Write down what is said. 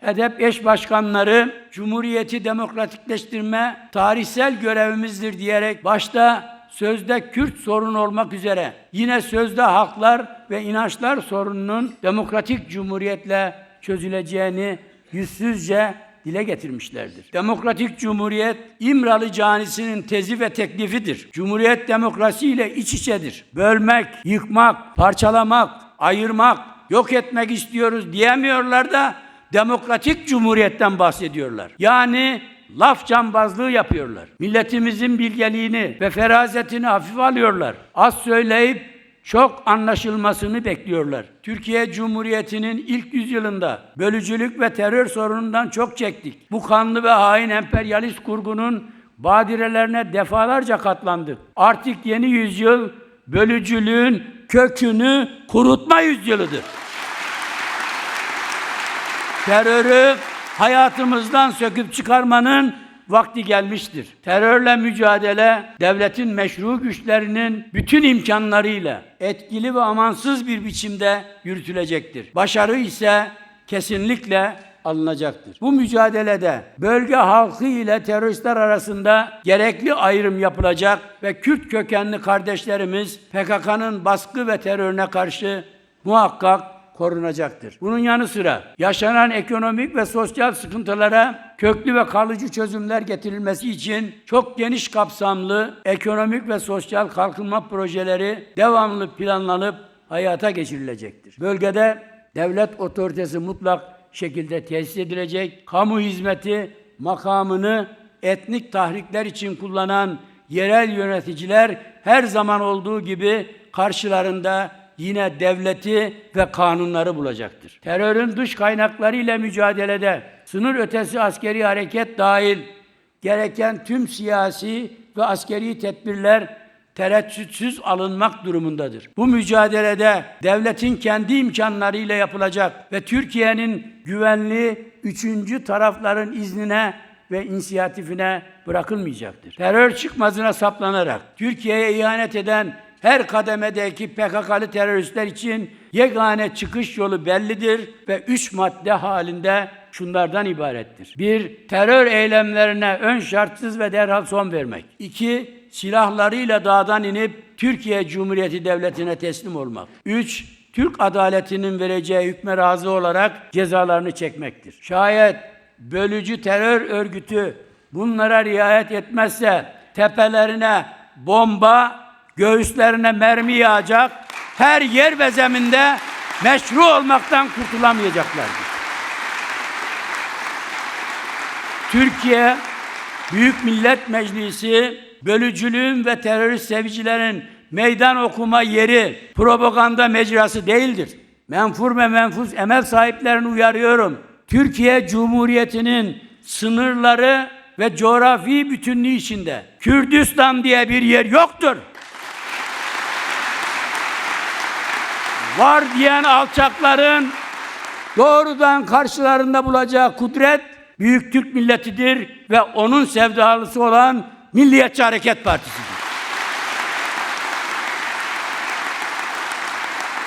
HEDEP eş başkanları Cumhuriyeti demokratikleştirme tarihsel görevimizdir diyerek başta sözde Kürt sorunu olmak üzere yine sözde haklar ve inançlar sorununun demokratik cumhuriyetle çözüleceğini yüzsüzce dile getirmişlerdir. Demokratik Cumhuriyet İmralı canisinin tezi ve teklifidir. Cumhuriyet demokrasi ile iç içedir. Bölmek, yıkmak, parçalamak, ayırmak, yok etmek istiyoruz diyemiyorlar da demokratik cumhuriyetten bahsediyorlar. Yani laf cambazlığı yapıyorlar. Milletimizin bilgeliğini ve ferasetini hafife alıyorlar. Az söyleyip çok anlaşılmasını bekliyorlar. Türkiye Cumhuriyeti'nin ilk yüzyılında bölücülük ve terör sorunundan çok çektik. Bu kanlı ve hain emperyalist kurgunun badirelerine defalarca katlandık. Artık yeni yüzyıl bölücülüğün kökünü kurutma yüzyılıdır. Terörü hayatımızdan söküp çıkarmanın vakti gelmiştir. Terörle mücadele devletin meşru güçlerinin bütün imkanlarıyla etkili ve amansız bir biçimde yürütülecektir. Başarı ise kesinlikle alınacaktır. Bu mücadelede bölge halkı ile teröristler arasında gerekli ayrım yapılacak ve Kürt kökenli kardeşlerimiz PKK'nın baskı ve terörüne karşı muhakkak korunacaktır. Bunun yanı sıra yaşanan ekonomik ve sosyal sıkıntılara köklü ve kalıcı çözümler getirilmesi için çok geniş kapsamlı ekonomik ve sosyal kalkınma projeleri devamlı planlanıp hayata geçirilecektir. Bölgede devlet otoritesi mutlak şekilde tesis edilecek, kamu hizmeti makamını etnik tahrikler için kullanan yerel yöneticiler her zaman olduğu gibi karşılarında yine devleti ve kanunları bulacaktır. Terörün dış kaynakları ile mücadelede sınır ötesi askeri hareket dahil gereken tüm siyasi ve askeri tedbirler tereddütsüz alınmak durumundadır. Bu mücadelede devletin kendi imkanlarıyla yapılacak ve Türkiye'nin güvenli üçüncü tarafların iznine ve inisiyatifine bırakılmayacaktır. Terör çıkmazına saplanarak Türkiye'ye ihanet eden her kademedeki PKK'lı teröristler için yegane çıkış yolu bellidir ve üç madde halinde şunlardan ibarettir. Bir, terör eylemlerine ön şartsız ve derhal son vermek. İki, silahlarıyla dağdan inip Türkiye Cumhuriyeti Devleti'ne teslim olmak. Üç, Türk adaletinin vereceği hükme razı olarak cezalarını çekmektir. Şayet bölücü terör örgütü bunlara riayet etmezse tepelerine bomba, göğüslerine mermi yağacak, her yer ve zeminde meşru olmaktan kurtulamayacaklardır. Türkiye Büyük Millet Meclisi bölücülüğün ve terörist sevicilerin meydan okuma yeri, propaganda mecrası değildir. Menfur ve menfuz emel sahiplerini uyarıyorum. Türkiye Cumhuriyeti'nin sınırları ve coğrafi bütünlüğü içinde Kürdistan diye bir yer yoktur. Var diyen alçakların doğrudan karşılarında bulacağı kudret Büyük Türk milletidir ve onun sevdalısı olan Milliyetçi Hareket Partisi'dir.